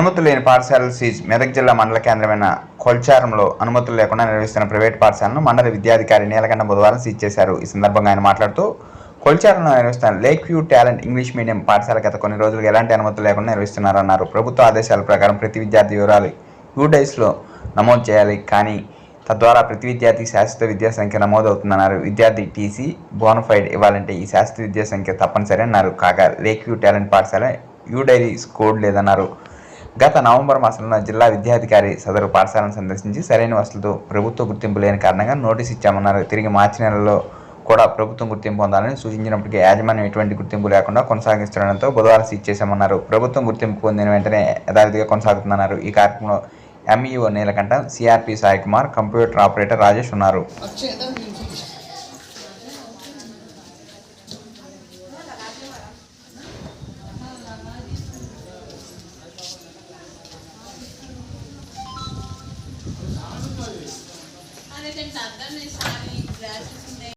అనుమతులు లేని పాఠశాలలు సీజ్ మెదక్ జిల్లా మండల కేంద్రమైన కొల్చారంలో అనుమతులు లేకుండా నిర్వహిస్తున్న ప్రైవేట్ పాఠశాలను మండల విద్యాధికారి నీలకంఠ బుధవారం సీజ్ చేశారు. ఈ సందర్భంగా ఆయన మాట్లాడుతూ కొల్చారంలో నిర్వహిస్తున్న lake view talent English medium పాఠశాల గత కొన్ని రోజులుగా ఎలాంటి అనుమతులు లేకుండా నిర్వహిస్తున్నారన్నారు. ప్రభుత్వ ఆదేశాల ప్రకారం ప్రతి విద్యార్థి వివరాలు యూడైస్లో నమోదు చేయాలి. కానీ తద్వారా ప్రతి విద్యార్థికి శాశ్వత విద్యా సంఖ్య నమోదవుతుందన్నారు. విద్యార్థి టీసీ బోనఫైడ్ ఇవ్వాలంటే ఈ శాశ్వత విద్యా సంఖ్య తప్పనిసరి అన్నారు. కాగా లేక్ వ్యూ టాలెంట్ పాఠశాల యూ డైరీస్ కోడ్ లేదన్నారు. గత నవంబర్ మాసంలో జిల్లా విద్యాధికారి సదరు పాఠశాలను సందర్శించి సరైన వసతులతో ప్రభుత్వ గుర్తింపు లేని కారణంగా నోటీస్ ఇచ్చామన్నారు. తిరిగి మార్చి నెలలో కూడా ప్రభుత్వం గుర్తింపు పొందాలని సూచించినప్పటికీ యాజమాన్యం ఎటువంటి గుర్తింపు లేకుండా కొనసాగిస్తుండడంతో బుధవారం సీజ్ చేశామన్నారు. ప్రభుత్వం గుర్తింపు పొందిన వెంటనే యథావిధిగా కొనసాగుతుందన్నారు. ఈ కార్యక్రమంలో MEO Neelakanta CRP Sai Kumar computer operator Rajesh ఉన్నారు. అదే తింటా అర్థం చేసి గ్లాసెస్ ఉన్నాయి